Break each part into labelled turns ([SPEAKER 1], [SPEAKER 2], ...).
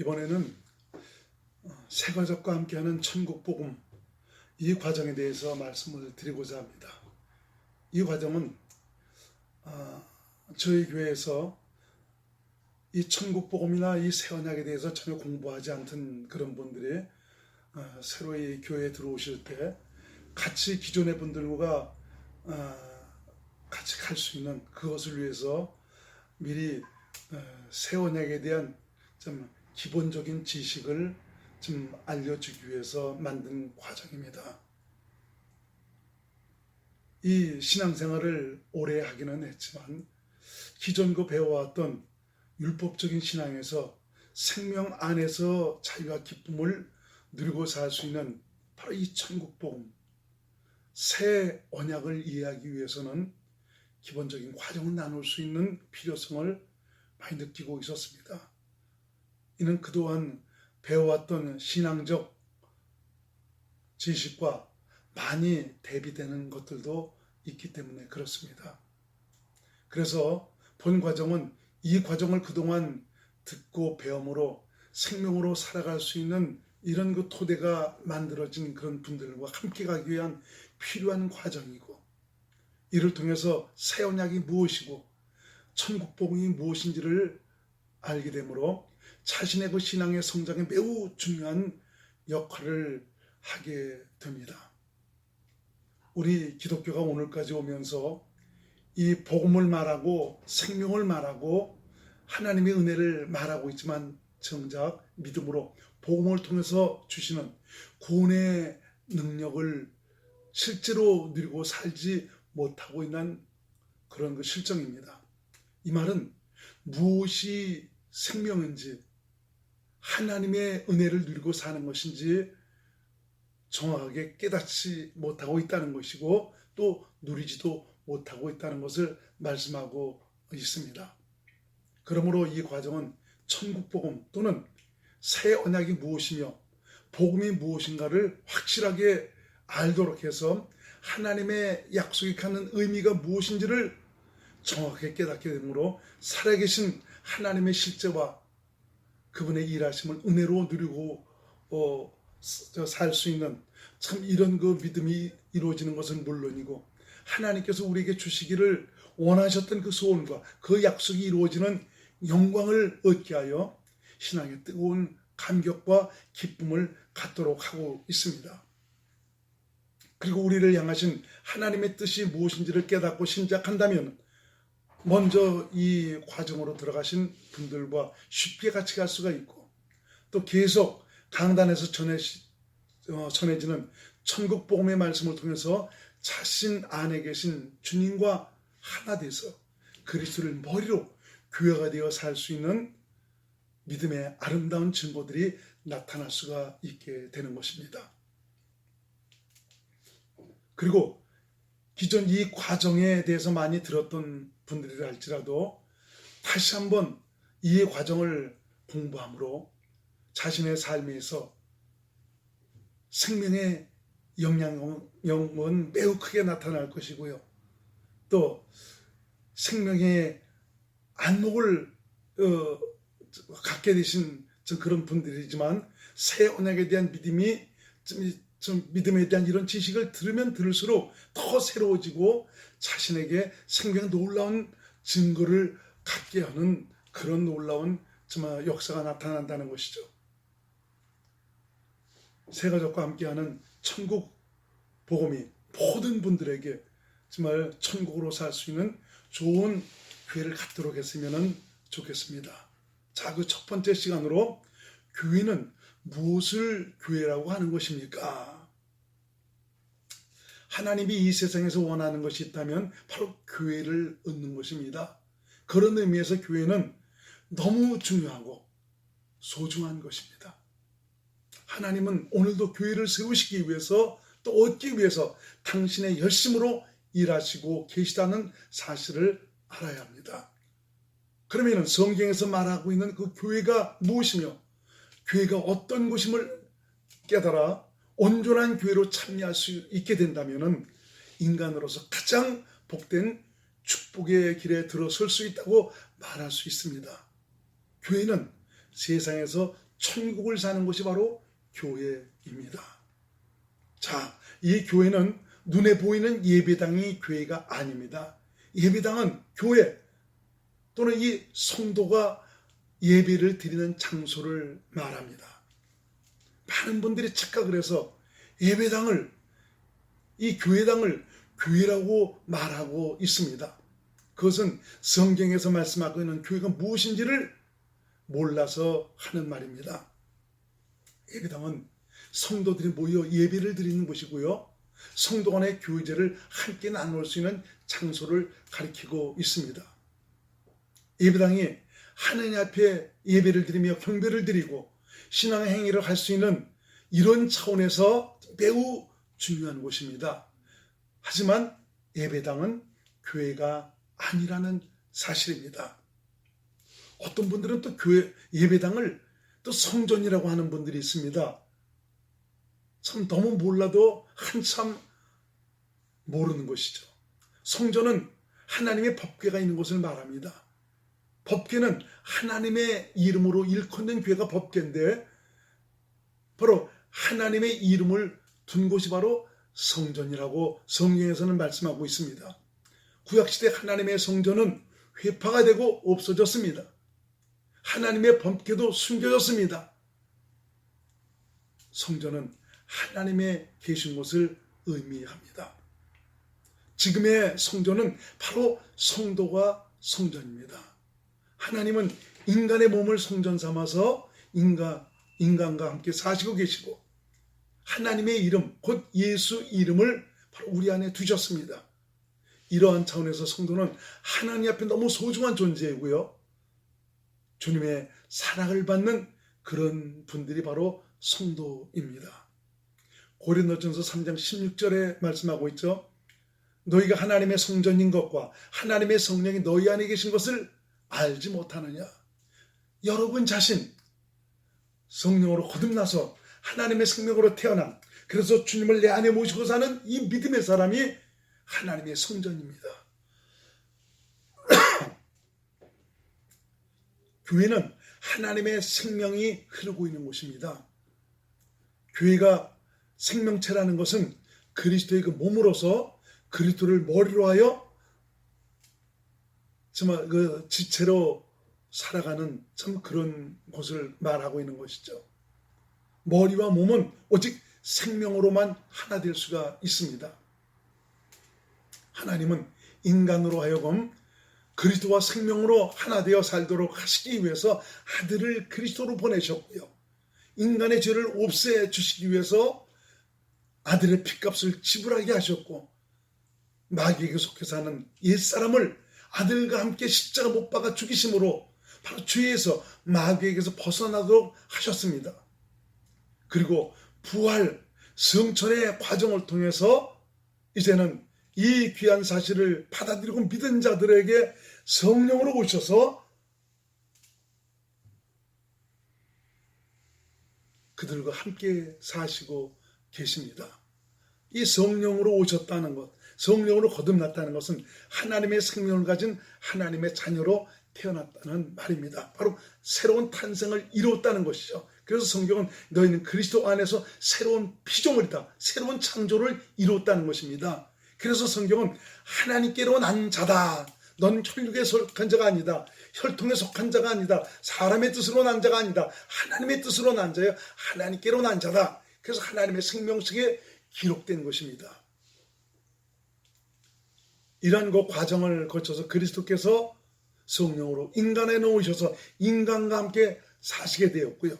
[SPEAKER 1] 이번에는 어, 새가족과 함께하는 천국 복음 이 과정에 대해서 말씀을 드리고자 합니다. 이 과정은 어, 저희 교회에서 이 천국 복음이나 이 새언약에 대해서 전혀 공부하지 않던 그런 분들이 어, 새로이 교회에 들어오실 때 같이 기존의 분들과 어, 같이 갈 수 있는 그것을 위해서 미리 어, 새 언약에 대한 좀 기본적인 지식을 좀 알려주기 위해서 만든 과정입니다. 이 신앙생활을 오래 하기는 했지만 기존 그 배워왔던 율법적인 신앙에서 생명 안에서 자유와 기쁨을 누리고 살 수 있는 바로 이 천국 복음 새 언약을 이해하기 위해서는 기본적인 과정을 나눌 수 있는 필요성을 많이 느끼고 있었습니다. 이는 그동안 배워왔던 신앙적 지식과 많이 대비되는 것들도 있기 때문에 그렇습니다. 그래서 본 과정은 이 과정을 그동안 듣고 배움으로 생명으로 살아갈 수 있는 이런 그 토대가 만들어진 그런 분들과 함께 가기 위한 필요한 과정이고 이를 통해서 새 언약이 무엇이고 천국 복음이 무엇인지를 알게 되므로 자신의 그 신앙의 성장에 매우 중요한 역할을 하게 됩니다. 우리 기독교가 오늘까지 오면서 이 복음을 말하고 생명을 말하고 하나님의 은혜를 말하고 있지만 정작 믿음으로 복음을 통해서 주시는 구원의 능력을 실제로 누리고 살지 못하고 있는 그런 그 실정입니다. 이 말은 무엇이 생명인지 하나님의 은혜를 누리고 사는 것인지 정확하게 깨닫지 못하고 있다는 것이고 또 누리지도 못하고 있다는 것을 말씀하고 있습니다. 그러므로 이 과정은 천국복음 또는 새 언약이 무엇이며 복음이 무엇인가를 확실하게 알도록 해서 하나님의 약속이 갖는 의미가 무엇인지를 정확하게 깨닫게 되므로 살아계신 하나님의 실제와 그분의 일하심을 은혜로 누리고 어, 살 수 있는 참 이런 그 믿음이 이루어지는 것은 물론이고 하나님께서 우리에게 주시기를 원하셨던 그 소원과 그 약속이 이루어지는 영광을 얻게 하여 신앙의 뜨거운 감격과 기쁨을 갖도록 하고 있습니다. 그리고 우리를 향하신 하나님의 뜻이 무엇인지를 깨닫고 심작한다면 먼저 이 과정으로 들어가신 분들과 쉽게 같이 갈 수가 있고 또 계속 강단에서 전해, 어, 전해지는 천국 복음의 말씀을 통해서 자신 안에 계신 주님과 하나 돼서 그리스도를 머리로 교회가 되어 살 수 있는 믿음의 아름다운 증거들이 나타날 수가 있게 되는 것입니다. 그리고 기존 이 과정에 대해서 많이 들었던 분들이라 할지라도 다시 한번 이 과정을 공부함으로 자신의 삶에서 생명의 영향은 매우 크게 나타날 것이고요. 또 생명의 안목을 어, 갖게 되신 그런 분들이지만 새 언약에 대한 믿음이 좀, 좀 믿음에 대한 이런 지식을 들으면 들을수록 더 새로워지고 자신에게 생명의 놀라운 증거를 갖게 하는 그런 놀라운 정말 역사가 나타난다는 것이죠. 새 가족과 함께하는 천국 복음이 모든 분들에게 정말 천국으로 살 수 있는 좋은 교회를 갖도록 했으면 좋겠습니다. 자, 그 첫 번째 시간으로 교회는 무엇을 교회라고 하는 것입니까? 하나님이 이 세상에서 원하는 것이 있다면 바로 교회를 얻는 것입니다. 그런 의미에서 교회는 너무 중요하고 소중한 것입니다. 하나님은 오늘도 교회를 세우시기 위해서 또 얻기 위해서 당신의 열심으로 일하시고 계시다는 사실을 알아야 합니다. 그러면 성경에서 말하고 있는 그 교회가 무엇이며 교회가 어떤 곳임을 깨달아 온전한 교회로 참여할 수 있게 된다면 인간으로서 가장 복된 축복의 길에 들어설 수 있다고 말할 수 있습니다. 교회는 세상에서 천국을 사는 곳이 바로 교회입니다. 자, 이 교회는 눈에 보이는 예배당이 교회가 아닙니다. 예배당은 교회 또는 이 성도가 예배를 드리는 장소를 말합니다. 많은 분들이 착각을 해서 예배당을 이 교회당을 교회라고 말하고 있습니다. 그것은 성경에서 말씀하고 있는 교회가 무엇인지를 몰라서 하는 말입니다. 예배당은 성도들이 모여 예배를 드리는 곳이고요. 성도 간의 교제를 함께 나눌 수 있는 장소를 가리키고 있습니다. 예배당이 하느님 앞에 예배를 드리며 경배를 드리고 신앙 행위를 할 수 있는 이런 차원에서 매우 중요한 곳입니다. 하지만 예배당은 교회가 아니라는 사실입니다. 어떤 분들은 또 교회 예배당을 또 성전이라고 하는 분들이 있습니다. 참 너무 몰라도 한참 모르는 것이죠. 성전은 하나님의 법궤가 있는 곳을 말합니다. 법궤는 하나님의 이름으로 일컫는 교회가 법궤인데 바로 하나님의 이름을 둔 곳이 바로 성전이라고 성경에서는 말씀하고 있습니다. 구약시대 하나님의 성전은 회파가 되고 없어졌습니다. 하나님의 법궤도 숨겨졌습니다. 성전은 하나님의 계신 곳을 의미합니다. 지금의 성전은 바로 성도가 성전입니다. 하나님은 인간의 몸을 성전 삼아서 인간, 인간과 함께 사시고 계시고 하나님의 이름, 곧 예수 이름을 바로 우리 안에 두셨습니다. 이러한 차원에서 성도는 하나님 앞에 너무 소중한 존재이고요. 주님의 사랑을 받는 그런 분들이 바로 성도입니다. 고린도전서 3장 16절에 말씀하고 있죠. 너희가 하나님의 성전인 것과 하나님의 성령이 너희 안에 계신 것을 알지 못하느냐. 여러분 자신 성령으로 거듭나서 하나님의 생명으로 태어난 그래서 주님을 내 안에 모시고 사는 이 믿음의 사람이 하나님의 성전입니다. 교회는 하나님의 생명이 흐르고 있는 곳입니다. 교회가 생명체라는 것은 그리스도의 그 몸으로서 그리스도를 머리로 하여 정말 그 지체로 살아가는 참 그런 곳을 말하고 있는 것이죠. 머리와 몸은 오직 생명으로만 하나 될 수가 있습니다. 하나님은 인간으로 하여금 그리스도와 생명으로 하나 되어 살도록 하시기 위해서 아들을 그리스도로 보내셨고요. 인간의 죄를 없애 주시기 위해서 아들의 핏값을 지불하게 하셨고 마귀에게 속해 사는 옛사람을 아들과 함께 십자가 못 박아 죽이심으로 바로 죄에서 마귀에게서 벗어나도록 하셨습니다. 그리고 부활 성천의 과정을 통해서 이제는 이 귀한 사실을 받아들이고 믿은 자들에게 성령으로 오셔서 그들과 함께 사시고 계십니다. 이 성령으로 오셨다는 것, 성령으로 거듭났다는 것은 하나님의 생명을 가진 하나님의 자녀로 태어났다는 말입니다. 바로 새로운 탄생을 이루었다는 것이죠. 그래서 성경은 너희는 그리스도 안에서 새로운 피조물이다. 새로운 창조를 이루었다는 것입니다. 그래서 성경은 하나님께로 난 자다. 넌 혈육에 속한 자가 아니다. 혈통에 속한 자가 아니다. 사람의 뜻으로 난 자가 아니다. 하나님의 뜻으로 난 자여 하나님께로 난 자다. 그래서 하나님의 생명책에 기록된 것입니다. 이러한 그 과정을 거쳐서 그리스도께서 성령으로 인간에 놓으셔서 인간과 함께 사시게 되었고요.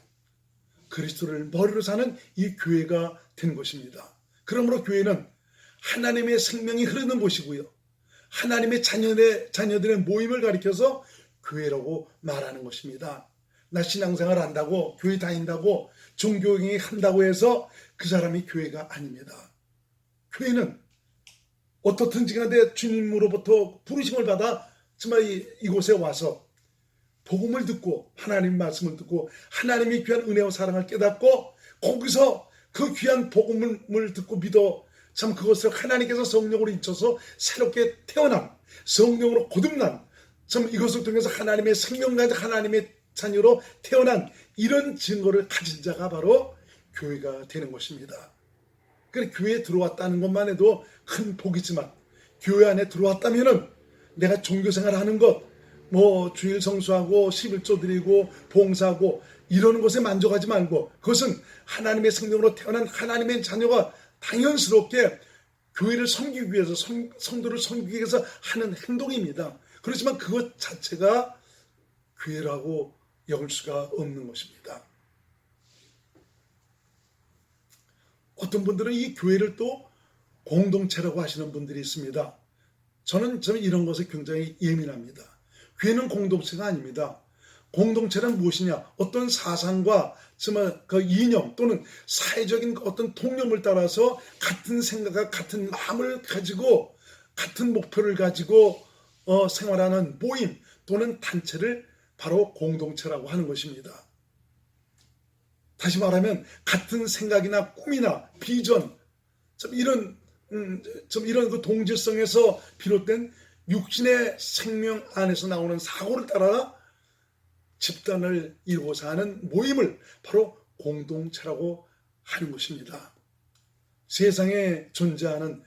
[SPEAKER 1] 그리스도를 머리로 사는 이 교회가 된 것입니다. 그러므로 교회는 하나님의 생명이 흐르는 곳이고요. 하나님의 자녀의, 자녀들의 모임을 가리켜서 교회라고 말하는 것입니다. 나 신앙생활 한다고, 교회 다닌다고, 종교행위 한다고 해서 그 사람이 교회가 아닙니다. 교회는 어떻든지 간에 주님으로부터 부르심을 받아 정말 이, 이곳에 와서 복음을 듣고 하나님 말씀을 듣고 하나님의 귀한 은혜와 사랑을 깨닫고 거기서 그 귀한 복음을 듣고 믿어 참 그것을 하나님께서 성령으로 인쳐서 새롭게 태어난 성령으로 거듭난 참 이것을 통해서 하나님의 생명까지 하나님의 자녀로 태어난 이런 증거를 가진 자가 바로 교회가 되는 것입니다. 그래 교회에 들어왔다는 것만 해도 큰 복이지만 교회 안에 들어왔다면은 내가 종교 생활 하는 것, 뭐 주일 성수하고 11조 드리고 봉사하고 이러는 것에 만족하지 말고 그것은 하나님의 생명으로 태어난 하나님의 자녀가 당연스럽게 교회를 섬기기 위해서 성, 성도를 섬기기 위해서 하는 행동입니다. 그렇지만 그것 자체가 교회라고 여길 수가 없는 것입니다. 어떤 분들은 이 교회를 또 공동체라고 하시는 분들이 있습니다. 저는 저는 이런 것에 굉장히 예민합니다. 교회는 공동체가 아닙니다. 공동체는 무엇이냐? 어떤 사상과 정말 그 이념 또는 사회적인 어떤 통념을 따라서 같은 생각과 같은 마음을 가지고 같은 목표를 가지고 어, 생활하는 모임 또는 단체를 바로 공동체라고 하는 것입니다. 다시 말하면 같은 생각이나 꿈이나 비전 좀 이런 음, 좀 이런 그 동질성에서 비롯된 육신의 생명 안에서 나오는 사고를 따라 집단을 이루고자 하는 모임을 바로 공동체라고 하는 것입니다. 세상에 존재하는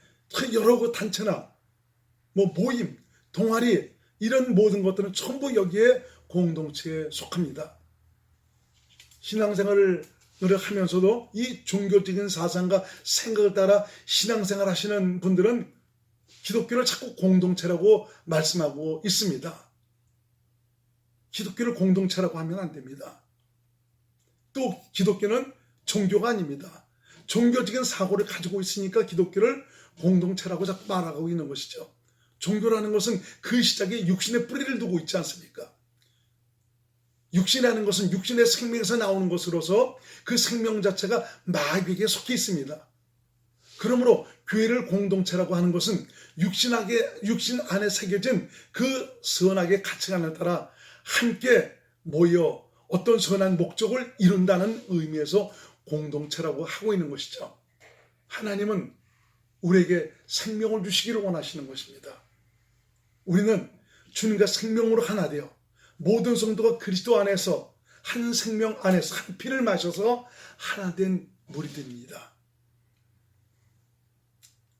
[SPEAKER 1] 여러 그 단체나 뭐 모임, 동아리 이런 모든 것들은 전부 여기에 공동체에 속합니다. 신앙생활을 노력하면서도 이 종교적인 사상과 생각을 따라 신앙생활 하시는 분들은 기독교를 자꾸 공동체라고 말씀하고 있습니다. 기독교를 공동체라고 하면 안 됩니다. 또 기독교는 종교가 아닙니다. 종교적인 사고를 가지고 있으니까 기독교를 공동체라고 자꾸 말하고 있는 것이죠. 종교라는 것은 그 시작에 육신의 뿌리를 두고 있지 않습니까? 육신이라는 것은 육신의 생명에서 나오는 것으로서 그 생명 자체가 마귀에게 속해 있습니다. 그러므로 교회를 공동체라고 하는 것은 육신하게 육신 안에 새겨진 그 선악의 가치관에 따라 함께 모여 어떤 선한 목적을 이룬다는 의미에서 공동체라고 하고 있는 것이죠. 하나님은 우리에게 생명을 주시기를 원하시는 것입니다. 우리는 주님과 생명으로 하나 되어 모든 성도가 그리스도 안에서 한 생명 안에서 한 피를 마셔서 하나 된 무리들입니다.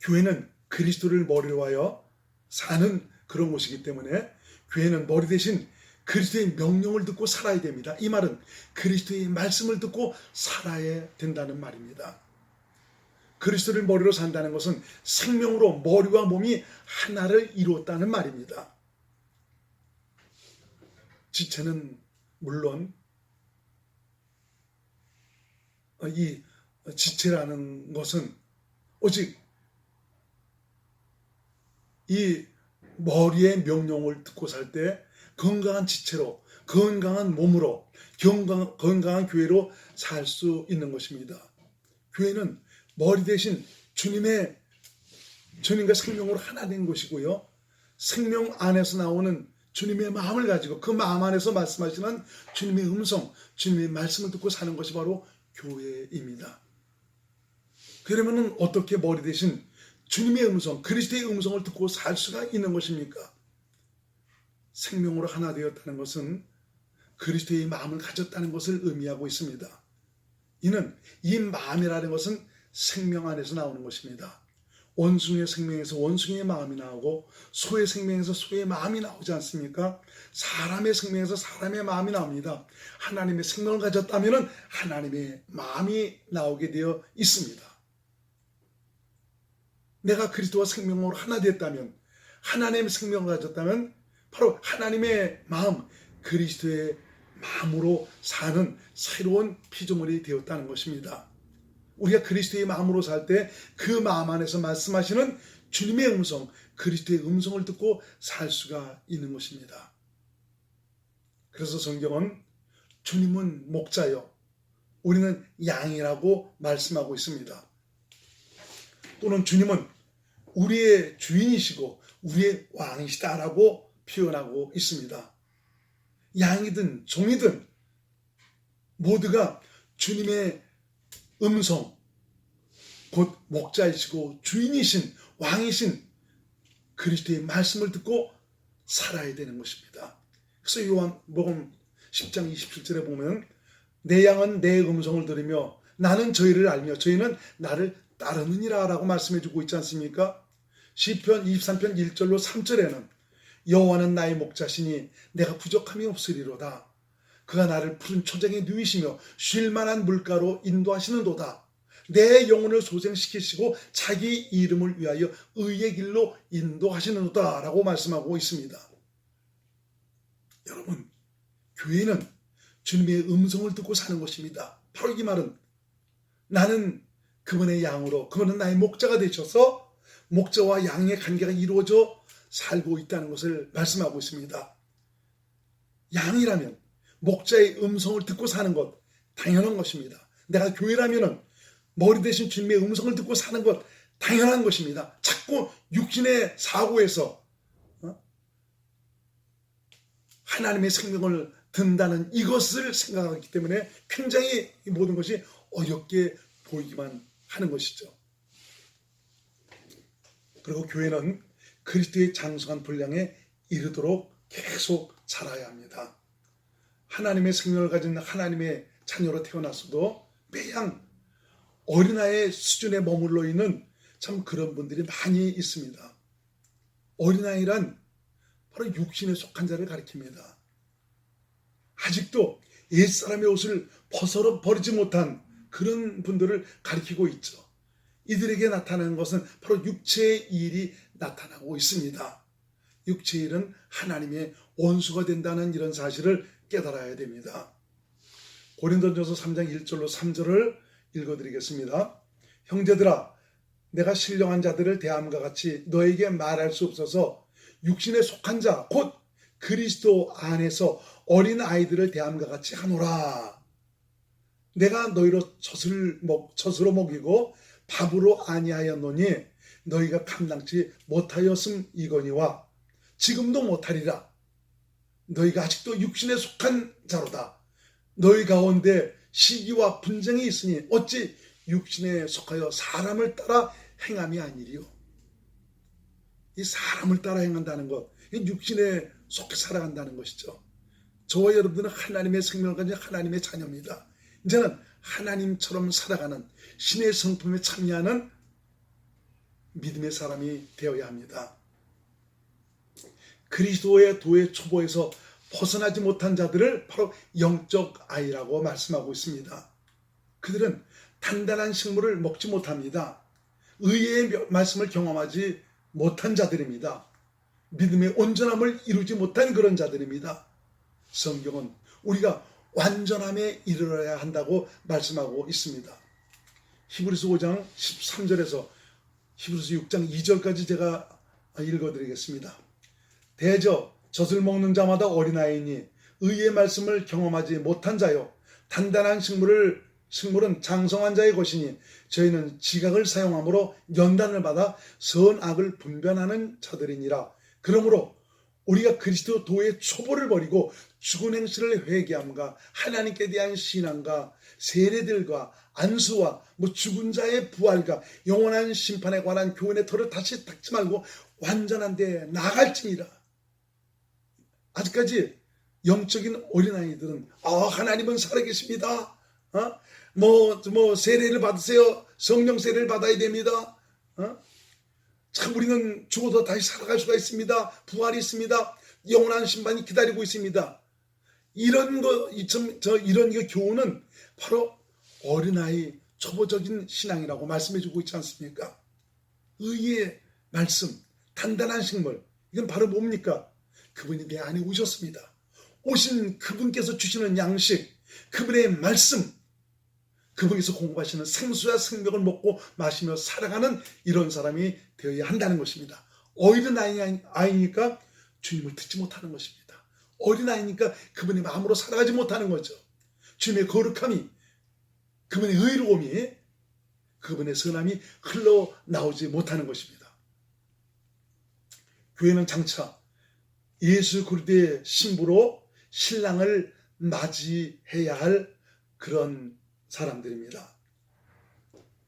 [SPEAKER 1] 교회는 그리스도를 머리로 하여 사는 그런 곳이기 때문에 교회는 머리 대신 그리스도의 명령을 듣고 살아야 됩니다. 이 말은 그리스도의 말씀을 듣고 살아야 된다는 말입니다. 그리스도를 머리로 산다는 것은 생명으로 머리와 몸이 하나를 이루었다는 말입니다. 지체는 물론 이 지체라는 것은 오직 이 머리의 명령을 듣고 살 때 건강한 지체로 건강한 몸으로 건강, 건강한 교회로 살 수 있는 것입니다. 교회는 머리 대신 주님의 주님과 생명으로 하나 된 것이고요. 생명 안에서 나오는 주님의 마음을 가지고 그 마음 안에서 말씀하시는 주님의 음성, 주님의 말씀을 듣고 사는 것이 바로 교회입니다. 그러면은 어떻게 머리 대신 주님의 음성, 그리스도의 음성을 듣고 살 수가 있는 것입니까? 생명으로 하나 되었다는 것은 그리스도의 마음을 가졌다는 것을 의미하고 있습니다. 이는 이 마음이라는 것은 생명 안에서 나오는 것입니다. 원숭이의 생명에서 원숭이의 마음이 나오고 소의 생명에서 소의 마음이 나오지 않습니까? 사람의 생명에서 사람의 마음이 나옵니다. 하나님의 생명을 가졌다면 하나님의 마음이 나오게 되어 있습니다. 내가 그리스도와 생명으로 하나 됐다면 하나님의 생명을 가졌다면 바로 하나님의 마음 그리스도의 마음으로 사는 새로운 피조물이 되었다는 것입니다. 우리가 그리스도의 마음으로 살 때 그 마음 안에서 말씀하시는 주님의 음성, 그리스도의 음성을 듣고 살 수가 있는 것입니다. 그래서 성경은 주님은 목자요, 우리는 양이라고 말씀하고 있습니다. 또는 주님은 우리의 주인이시고 우리의 왕이시다라고 표현하고 있습니다. 양이든 종이든 모두가 주님의 음성, 곧 목자이시고 주인이신 왕이신 그리스도의 말씀을 듣고 살아야 되는 것입니다. 그래서 요한복음 10장 27절에 보면 내 양은 내 음성을 들으며 나는 저희를 알며 저희는 나를 따르느니라 라고 말씀해 주고 있지 않습니까? 시편 23편 1절로 3절에는 여호와는 나의 목자시니 내가 부족함이 없으리로다. 그가 나를 푸른 초장에 누이시며 쉴 만한 물가로 인도하시는도다. 내 영혼을 소생시키시고 자기 이름을 위하여 의의 길로 인도하시는도다. 라고 말씀하고 있습니다. 여러분, 교회는 주님의 음성을 듣고 사는 것입니다. 바로 이 말은 나는 그분의 양으로, 그분은 나의 목자가 되셔서 목자와 양의 관계가 이루어져 살고 있다는 것을 말씀하고 있습니다. 양이라면 목자의 음성을 듣고 사는 것 당연한 것입니다. 내가 교회라면은 머리 대신 주님의 음성을 듣고 사는 것 당연한 것입니다. 자꾸 육신의 사고에서 어? 하나님의 생명을 든다는 이것을 생각하기 때문에 굉장히 이 모든 것이 어렵게 보이기만 하는 것이죠. 그리고 교회는 그리스도의 장성한 분량에 이르도록 계속 자라야 합니다. 하나님의 생명을 가진 하나님의 자녀로 태어났어도 매양 어린아이의 수준에 머물러 있는 참 그런 분들이 많이 있습니다. 어린아이란 바로 육신에 속한 자를 가리킵니다. 아직도 옛사람의 옷을 벗어 버리지 못한 그런 분들을 가리키고 있죠. 이들에게 나타나는 것은 바로 육체의 일이 나타나고 있습니다. 육체의 일은 하나님의 원수가 된다는 이런 사실을 깨달아야 됩니다. 고린도전서 3장 1절로 3절을 읽어드리겠습니다. 형제들아, 내가 신령한 자들을 대함과 같이 너에게 말할 수 없어서 육신에 속한 자, 곧 그리스도 안에서 어린 아이들을 대함과 같이 하노라. 내가 너희로 젖을 먹, 젖으로 먹이고 밥으로 아니하였노니 너희가 감당치 못하였음 이거니와 지금도 못하리라. 너희가 아직도 육신에 속한 자로다. 너희 가운데 시기와 분쟁이 있으니 어찌 육신에 속하여 사람을 따라 행함이 아니리요. 이 사람을 따라 행한다는 것, 이 육신에 속해 살아간다는 것이죠. 저와 여러분들은 하나님의 생명을 가진 하나님의 자녀입니다. 이제는 하나님처럼 살아가는 신의 성품에 참여하는 믿음의 사람이 되어야 합니다. 그리스도의 도의 초보에서 벗어나지 못한 자들을 바로 영적 아이라고 말씀하고 있습니다. 그들은 단단한 식물을 먹지 못합니다. 의의 말씀을 경험하지 못한 자들입니다. 믿음의 온전함을 이루지 못한 그런 자들입니다. 성경은 우리가 완전함에 이르러야 한다고 말씀하고 있습니다. 히브리서 5장 13절에서 히브리서 6장 2절까지 제가 읽어드리겠습니다. 대저 젖을 먹는 자마다 어린아이니 의의 말씀을 경험하지 못한 자요 단단한 식물을 식물은 장성한 자의 것이니 저희는 지각을 사용함으로 연단을 받아 선악을 분별하는 자들이니라. 그러므로 우리가 그리스도 도의 초보를 버리고 죽은 행실을 회개함과 하나님께 대한 신앙과 세례들과 안수와 뭐 죽은 자의 부활과 영원한 심판에 관한 교훈의 털을 다시 닦지 말고 완전한 데 나갈지니라. 아직까지 영적인 어린아이들은 아 하나님은 살아계십니다. 어? 뭐, 뭐 세례를 받으세요. 성령 세례를 받아야 됩니다. 어? 참 우리는 죽어도 다시 살아갈 수가 있습니다. 부활이 있습니다. 영원한 심판이 기다리고 있습니다. 이런 거, 저, 이런 게 교훈은 바로 어린아이 초보적인 신앙이라고 말씀해주고 있지 않습니까? 의의 말씀, 단단한 식물, 이건 바로 뭡니까? 그분이 내 안에 오셨습니다. 오신 그분께서 주시는 양식, 그분의 말씀, 그분께서 공부하시는 생수와 생명을 먹고 마시며 살아가는 이런 사람이 되어야 한다는 것입니다. 어린 아이니까 주님을 듣지 못하는 것입니다. 어린 아이니까 그분의 마음으로 살아가지 못하는 거죠. 주님의 거룩함이, 그분의 의로움이, 그분의 선함이 흘러나오지 못하는 것입니다. 교회는 장차 예수 그리스도의 신부로 신랑을 맞이해야 할 그런 사람들입니다.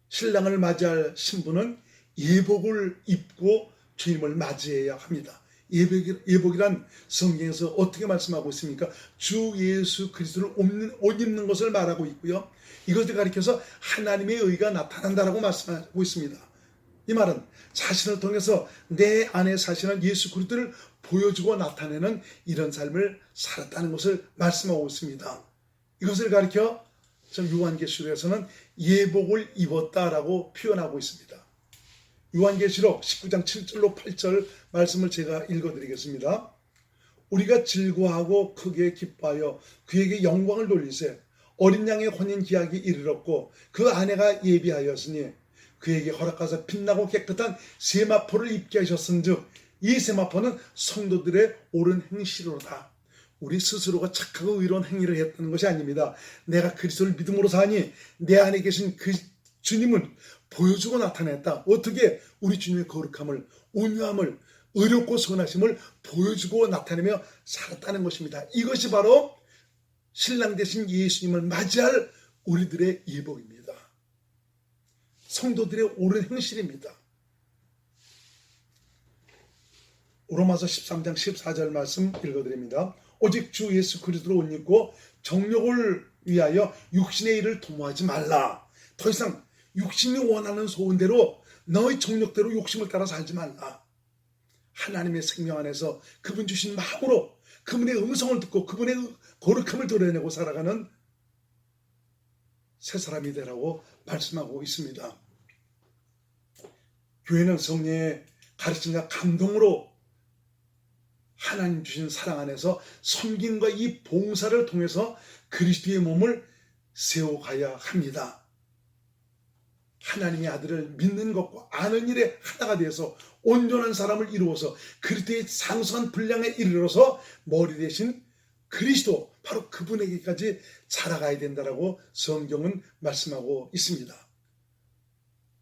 [SPEAKER 1] 신랑을 맞이할 신부는 예복을 입고 주님을 맞이해야 합니다. 예복, 예복 이란 성경에서 어떻게 말씀하고 있습니까? 주 예수 그리스도를 옷 입는 것을 말하고 있고요. 이것을 가리켜서 하나님의 의가 나타난다라고 말씀하고 있습니다. 이 말은 자신을 통해서 내 안에 사시는 예수 그리스도를 보여주고 나타내는 이런 삶을 살았다는 것을 말씀하고 있습니다. 이것을 가리켜 저 요한계시록에서는 예복을 입었다라고 표현하고 있습니다. 요한계시록 19장 7절로 8절 말씀을 제가 읽어드리겠습니다. 우리가 즐거워하고 크게 기뻐하여 그에게 영광을 돌리세 어린 양의 혼인 기약이 이르렀고 그 아내가 예비하였으니 그에게 허락하사 빛나고 깨끗한 세마포를 입게 하셨은즉 이 세마포는 성도들의 옳은 행실로다. 우리 스스로가 착하고 의로운 행위를 했다는 것이 아닙니다. 내가 그리스도를 믿음으로 사니 내 안에 계신 그 주님은 보여주고 나타냈다. 어떻게 우리 주님의 거룩함을 온유함을 의롭고 선하심을 보여주고 나타내며 살았다는 것입니다. 이것이 바로 신랑 대신 예수님을 맞이할 우리들의 예복입니다. 성도들의 옳은 행실입니다. 로마서 13장 14절 말씀 읽어드립니다. 오직 주 예수 그리스도로 옷 입고 정욕을 위하여 육신의 일을 도모하지 말라. 더 이상 육신이 원하는 소원대로 너의 정욕대로 욕심을 따라 살지 말라. 하나님의 생명 안에서 그분 주신 마음으로 그분의 음성을 듣고 그분의 거룩함을 드러내고 살아가는 새 사람이 되라고 말씀하고 있습니다. 교회는 성령의 가르침과 감동으로 하나님 주신 사랑 안에서 섬김과 이 봉사를 통해서 그리스도의 몸을 세워가야 합니다. 하나님의 아들을 믿는 것과 아는 일에 하나가 되어서 온전한 사람을 이루어서 그리스도의 상수한 분량에 이르러서 머리 대신 그리스도 바로 그분에게까지 자라가야 된다라고 성경은 말씀하고 있습니다.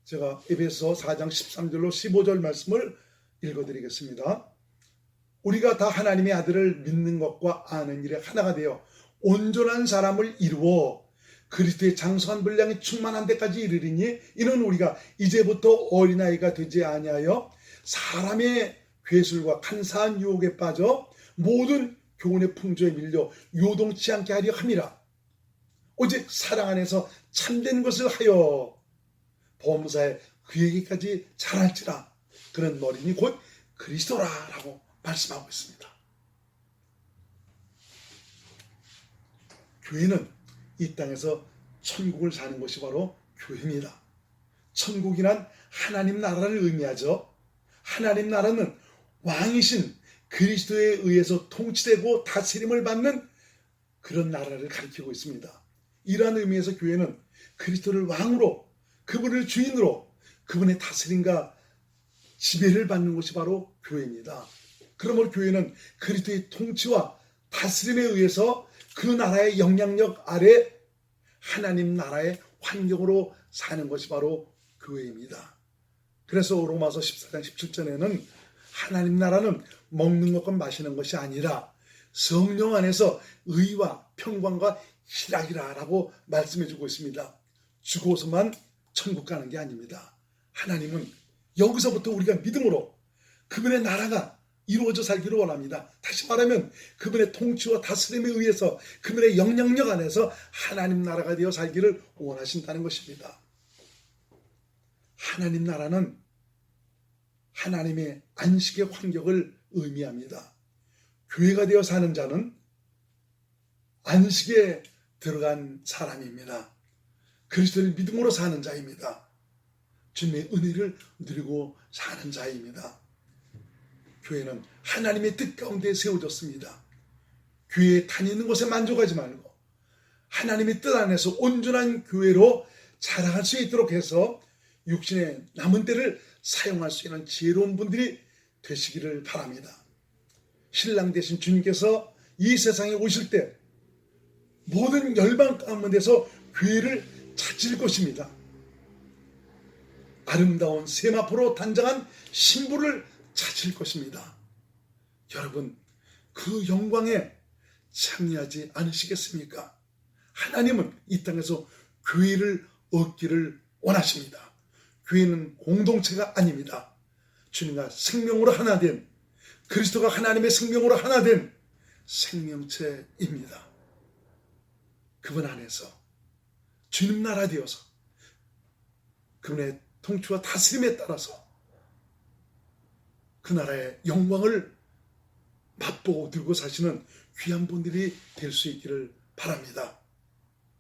[SPEAKER 1] 제가 에베소 4장 13절로 15절 말씀을 읽어드리겠습니다. 우리가 다 하나님의 아들을 믿는 것과 아는 일에 하나가 되어 온전한 사람을 이루어 그리스도의 장수한 분량이 충만한 데까지 이르리니 이는 우리가 이제부터 어린아이가 되지 아니하여 사람의 괴술과 간사한 유혹에 빠져 모든 교훈의 풍조에 밀려 요동치 않게 하려 함이라. 오직 사랑 안에서 참된 것을 하여 범사에 그에게까지 자랄지라. 그런 머리니 곧 그리스도라라고 말씀하고 있습니다. 교회는 이 땅에서 천국을 사는 것이 바로 교회입니다. 천국이란 하나님 나라를 의미하죠. 하나님 나라는 왕이신 그리스도에 의해서 통치되고 다스림을 받는 그런 나라를 가리키고 있습니다. 이러한 의미에서 교회는 그리스도를 왕으로 그분을 주인으로 그분의 다스림과 지배를 받는 것이 바로 교회입니다. 그러므로 교회는 그리스도의 통치와 다스림에 의해서 그 나라의 영향력 아래 하나님 나라의 환경으로 사는 것이 바로 교회입니다. 그래서 로마서 14장 17절에는 하나님 나라는 먹는 것과 마시는 것이 아니라 성령 안에서 의와 평강과 희락이라라고 말씀해 주고 있습니다. 죽어서만 천국 가는 게 아닙니다. 하나님은 여기서부터 우리가 믿음으로 그분의 나라가 이루어져 살기를 원합니다. 다시 말하면 그분의 통치와 다스림에 의해서 그분의 영향력 안에서 하나님 나라가 되어 살기를 원하신다는 것입니다. 하나님 나라는 하나님의 안식의 환경을 의미합니다. 교회가 되어 사는 자는 안식에 들어간 사람입니다. 그리스도를 믿음으로 사는 자입니다. 주님의 은혜를 누리고 사는 자입니다. 교회는 하나님의 뜻 가운데 세워졌습니다. 교회에 다니는 것에 만족하지 말고 하나님의 뜻 안에서 온전한 교회로 자라갈 수 있도록 해서 육신의 남은 때를 사용할 수 있는 지혜로운 분들이 되시기를 바랍니다. 신랑 대신 주님께서 이 세상에 오실 때 모든 열방 가운데서 교회를 찾을 것입니다. 아름다운 세마포로 단장한 신부를 찾을 것입니다. 여러분, 그 영광에 참여하지 않으시겠습니까? 하나님은 이 땅에서 교회를 얻기를 원하십니다. 교회는 공동체가 아닙니다. 주님과 생명으로 하나 된 그리스도가 하나님의 생명으로 하나 된 생명체입니다. 그분 안에서 주님 나라 되어서 그분의 통치와 다스림에 따라서 그 나라의 영광을 맛보고 들고 사시는 귀한 분들이 될 수 있기를 바랍니다.